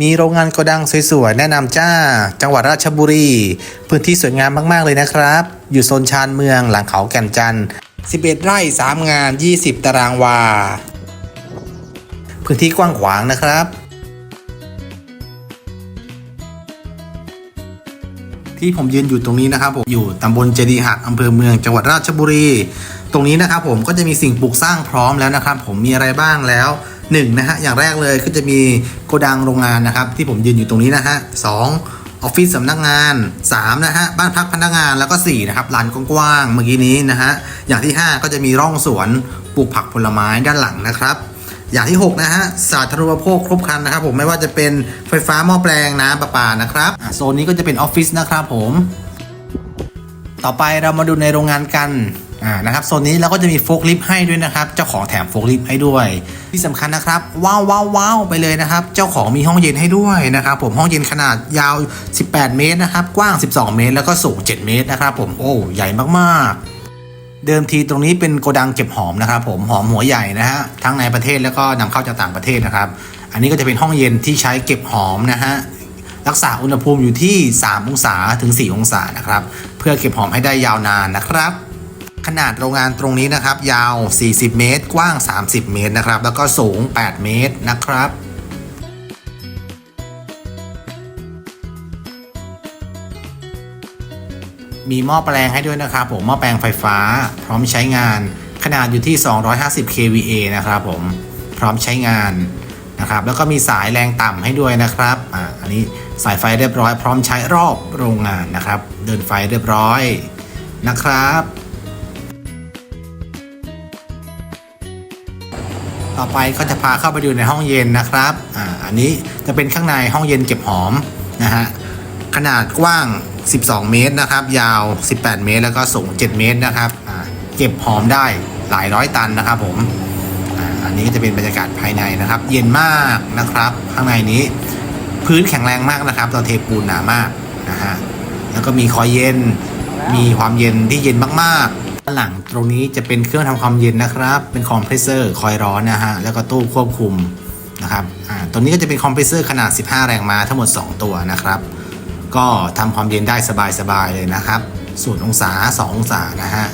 มีโรงงานโกดังสวยๆ แนะนำจ้า จังหวัดราชบุรี พื้นที่สวยงามมากๆเลยนะครับ อยู่โซนชานเมืองหลังเขาแก่นจันทร์11 ไร่ 3 งาน 20 ตารางวา พื้นที่กว้างขวางนะครับ ที่ผมยืนอยู่ตรงนี้นะครับผมอยู่ตำบลเจดีหักอำเภอเมืองจังหวัดราชบุรี ตรงนี้นะครับผมก็จะมีสิ่งปลูกสร้างพร้อมแล้วนะครับ ผมมีอะไรบ้างแล้ว หนึ่งนะฮะอย่างแรกเลยก็จะมีโกดังโรงงานนะครับ ที่ผมยืนอยู่ตรงนี้นะฮะสองออฟฟิศสำนักงาน3นะฮะบ้านพักพนักงานแล้วก็4นะครับลานกว้างๆเมื่อกี้นี้นะฮะอย่างที่ 5 ก็จะมีร่องสวนปลูกผักผลไม้ด้านหลังนะครับ อย่างที่ 6 นะฮะสาธารณูปโภคครบครันนะครับผมไม่ว่าจะเป็นไฟฟ้าหม้อแปลงน้ำประปานะครับโซนนี้ก็จะเป็นออฟฟิศนะครับผม ต่อไปเรามาดูในโรงงานกัน อ่านะครับโซนนี้เราก็จะมีโฟล์ลิฟให้ด้วยนะครับ เจ้าของแถมโฟล์ลิฟให้ด้วย ที่สำคัญนะครับ ว้าวว้าวว้าวไปเลยนะครับ เจ้าของมีห้องเย็นให้ด้วยนะครับ ผมห้องเย็นขนาดยาว 18 เมตรนะครับ กว้าง 12 เมตร แล้วก็สูง 7 เมตรนะครับผมโอ้ใหญ่มากๆเดิมทีตรงนี้เป็นโกดังเก็บหอมนะครับผมหอมหัวใหญ่นะฮะทั้งในประเทศแล้วก็นำเข้าจากต่างประเทศนะครับ อันนี้ก็จะเป็นห้องเย็นที่ใช้เก็บหอมนะฮะรักษาอุณหภูมิอยู่ที่ 3 องศาถึง 4 องศานะครับ เพื่อเก็บหอมให้ได้ยาวนานนะครับ ขนาดโรงงานตรงนี้นะครับ ยาว 40 เมตร กว้าง 30 เมตรนะครับ แล้วก็สูง 8 เมตรนะครับมีหม้อแปลงให้ด้วยนะครับผมหม้อแปลงไฟฟ้า พร้อมใช้งานขนาดอยู่ที่ 250 kVA นะครับผมพร้อมใช้งานนะครับแล้วก็มีสายแรงต่ำให้ด้วยนะครับอ่าอันนี้สายไฟเรียบร้อย พร้อมใช้รอบโรงงานนะครับ เดินไฟเรียบร้อยนะครับ ต่อไปก็จะพาเข้าไปดูในห้องเย็นนะครับอ่าอันนี้จะเป็นข้างในห้องเย็นเก็บหอมนะฮะขนาดกว้าง 12 เมตรนะครับ ยาว 18 เมตร แล้วก็สูง 7 เมตรนะครับอ่าเก็บหอมได้หลายร้อยตันนะครับผมอาอันนี้จะเป็นบรรยากาศภายในนะครับ เย็นมากนะครับ ข้างในนี้ พื้นแข็งแรงมากนะครับเราเทปูนหนามากนะฮะแล้วก็มีคอยเย็นมีความเย็นที่เย็นมากๆ ด้านหลังตรงนี้จะเป็นเครื่องทำความเย็นนะครับ เป็นคอมเพรสเซอร์คอยร้อนนะฮะ แล้วก็ตู้ควบคุมนะครับอ่าตัวนี้ก็จะเป็นคอมเพรสเซอร์ขนาด 15 แรงม้าทั้งหมด 2 ตัวนะครับ ก็ทำความเย็นได้สบายๆเลยนะครับศูนย์องศา 2 องศานะฮะ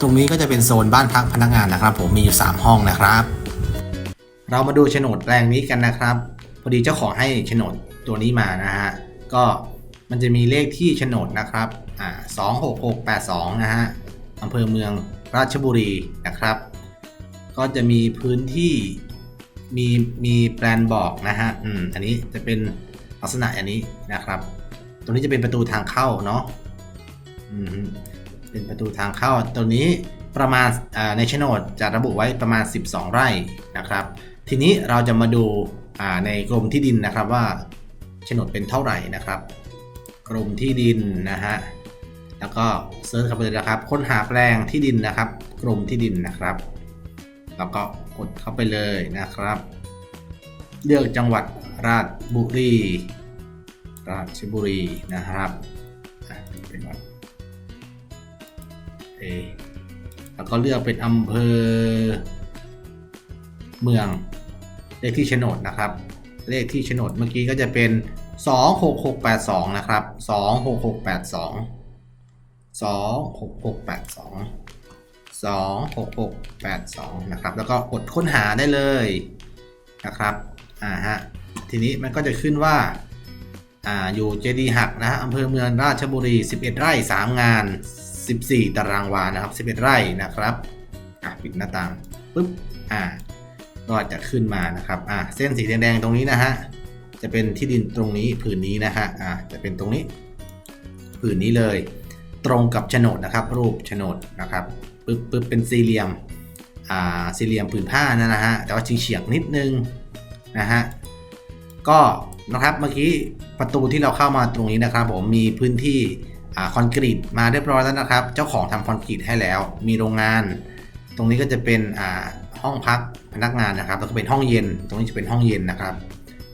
ตรงนี้ก็จะเป็นโซนบ้านพักพนักงานนะครับ ผมมีอยู่ 3 ห้องนะครับ เรามาดูโฉนดแปลงนี้กันนะครับ พอดีเจ้าของให้โฉนดตัวนี้มานะฮะ ก็ มันจะมีเลขที่โฉนดนะครับอ่าสองหกหกแปดสองนะฮะอำเภอเมืองราชบุรีนะครับ ก็จะมีพื้นที่มีมีแปลนบอกนะฮะอืมอันนี้จะเป็นลักษณะอันนี้นะครับ ตรงนี้จะเป็นประตูทางเข้าเนาะอืมเป็นประตูทางเข้าตัวนี้ประมาณอ่าในโฉนดจะระบุไว้ประมาณ 12 ไร่นะครับ ทีนี้เราจะมาดูอ่าในกรมที่ดินนะครับว่าโฉนดเป็นเท่าไหร่นะครับ กรมที่ดินนะฮะแล้วก็เซิร์ชเข้าไปเลยนะครับ ค้นหาแปลงที่ดินนะครับ กรมที่ดินนะครับ แล้วก็กดเข้าไปเลยนะครับ เลือกจังหวัดราชบุรี ราชบุรีนะครับเป็นวัดเอแล้วก็เลือกเป็นอำเภอ เมืองเลขที่โฉนดนะครับ เลขที่โฉนดเมื่อกี้ก็จะเป็น 26682 นะครับ 26682 26682 26682 นะครับ แล้วก็กดค้นหาได้เลยนะครับอ่าฮะทีนี้มันก็จะขึ้นว่าอ่าอยู่เจดีหักนะฮะอำเภอเมืองราชบุรี 11 ไร่ 3 งาน 14 ตารางวานะครับ 11 ไร่นะครับอะปิดหน้าต่างปุ๊บอ่าก็จะขึ้นมานะครับอ่าเส้นสีแดงๆตรงนี้นะฮะ จะเป็นที่ดินตรงนี้ผืนนี้นะฮะอ่าจะเป็นตรงนี้ ผืนนี้เลย ตรงกับโฉนดนะครับ รูปโฉนดนะครับปึ๊บปึ๊บเป็นสี่เหลี่ยมอ่าสี่เหลี่ยมผืนผ้านั่นนะฮะแต่ว่าเฉียงนิดนึงนะฮะก็นะครับเมื่อกี้ประตูที่เราเข้ามาตรงนี้นะครับ ผมมีพื้นที่อ่าคอนกรีตมาเรียบร้อยแล้วนะครับ เจ้าของทำคอนกรีตให้แล้ว มีโรงงาน ตรงนี้ก็จะเป็นอ่าห้องพักพนักงานนะครับแล้วก็เป็นห้องเย็น ตรงนี้จะเป็นห้องเย็นนะครับ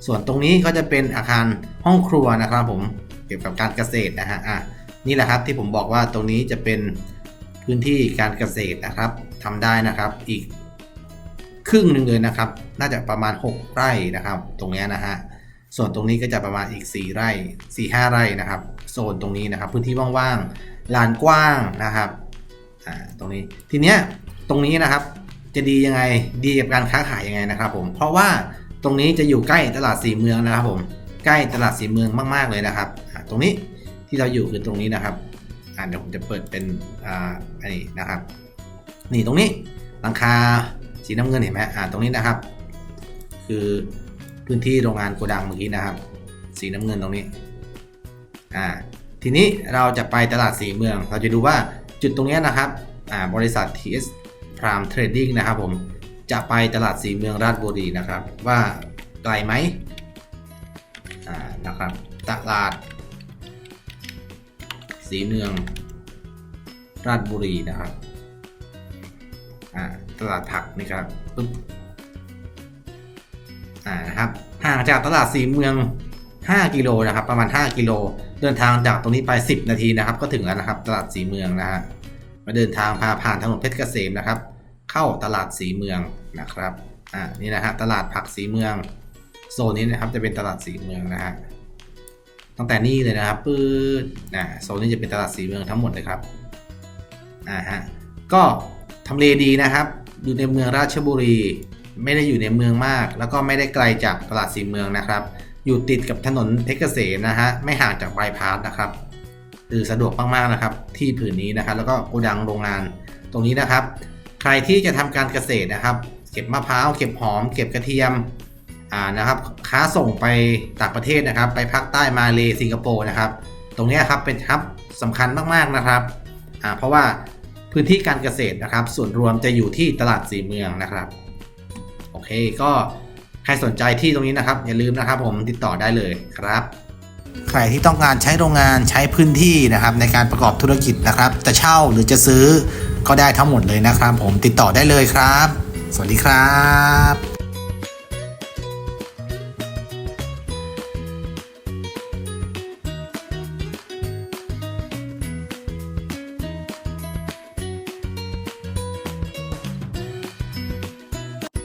ส่วนตรงนี้ก็จะเป็นอาคารห้องครัวนะครับผมเกี่ยวกับการเกษตรนะฮะอะนี่แหละครับที่ผมบอกว่าตรงนี้จะเป็นพื้นที่การเกษตรนะครับทำได้นะครับอีกครึ่งหนึ่งเลยนะครับ น่าจะประมาณ 6 ไร่นะครับ ตรงเนี้ยนะฮะส่วนตรงนี้ก็จะประมาณอีก 4 ไร่ 4 5 ไร่นะครับ โซนตรงนี้นะครับ พื้นที่ว่างๆลานกว้างนะครับอ่าตรงนี้ทีเนี้ยตรงนี้นะครับจะดียังไงดีกับการค้าขายยังไงนะครับ ผมเพราะว่า ตรงนี้จะอยู่ใกล้ตลาดสีเมืองนะครับผมใกล้ตลาดสีเมืองมาก ๆ เลยนะครับ ตรงนี้ที่เราอยู่คือตรงนี้นะครับเดี๋ยวผมจะเปิดเป็นอ่าอันนี้นะครับ นี่ตรงนี้หลังคาสีน้ำเงินเห็นไหมอ่าตรงนี้นะครับ คือพื้นที่โรงงานโกดังเมื่อกี้นะครับ สีน้ำเงินตรงนี้อ่าทีนี้เราจะไปตลาดสีเมือง เราจะดูว่าจุดตรงนี้นะครับอ่าบริษัท TS Prime Trading นะครับผม จะไปตลาดสีเมืองราชบุรีนะครับ ว่าไกลไหมอ่านะครับตลาดสีเมืองราชบุรีนะครับอ่าตลาดผักนี่ครับปึ๊บอ่านะครับห่างจากตลาดสีเมือง 5 กิโลนะครับ ประมาณ 5 กิโล เดินทางจากตรงนี้ไป 10 นาทีนะครับ ก็ถึงแล้วนะครับ ตลาดสีเมืองนะฮะมาเดินทางพาผ่านถนนเพชรเกษมนะครับ เข้าตลาดสีเมืองนะครับอ่านี่นะฮะตลาดผักสีเมืองโซนนี้นะครับจะเป็นตลาดสีเมืองนะฮะตั้งแต่นี่เลยนะครับปื๊ดนะโซนนี้จะเป็นตลาดสีเมืองทั้งหมดเลยครับอ่าฮะก็ทำเลดีนะครับอยู่ในเมืองราชบุรี ไม่ได้อยู่ในเมืองมาก แล้วก็ไม่ได้ไกลจากตลาดสีเมืองนะครับ อยู่ติดกับถนนเพชรเกษมนะฮะไม่ห่างจากบายพาสนะครับคือสะดวกมากๆนะครับ ที่ผืนนี้นะครับ แล้วก็โกดังโรงงานตรงนี้นะครับ ใครที่จะทำการเกษตรนะครับ เก็บมะพร้าวเก็บหอม เก็บกระเทียมอ่านะครับ ค้าส่งไปต่างประเทศนะครับ ไปภาคใต้มาเลสิงคโปร์นะครับ ตรงนี้ครับเป็นฮับสำคัญมากๆนะครับอ่าเพราะว่าพื้นที่การเกษตรนะครับ ส่วนรวมจะอยู่ที่ตลาดสีเมืองนะครับโอเคก็ใครสนใจที่ตรงนี้นะครับ อย่าลืมนะครับผมติดต่อได้เลยครับ ใครที่ต้องการใช้โรงงานใช้พื้นที่นะครับในการประกอบธุรกิจนะครับ จะเช่าหรือจะซื้อก็ได้ทั้งหมดเลยนะครับ ผมติดต่อได้เลยครับ สวัสดีครับ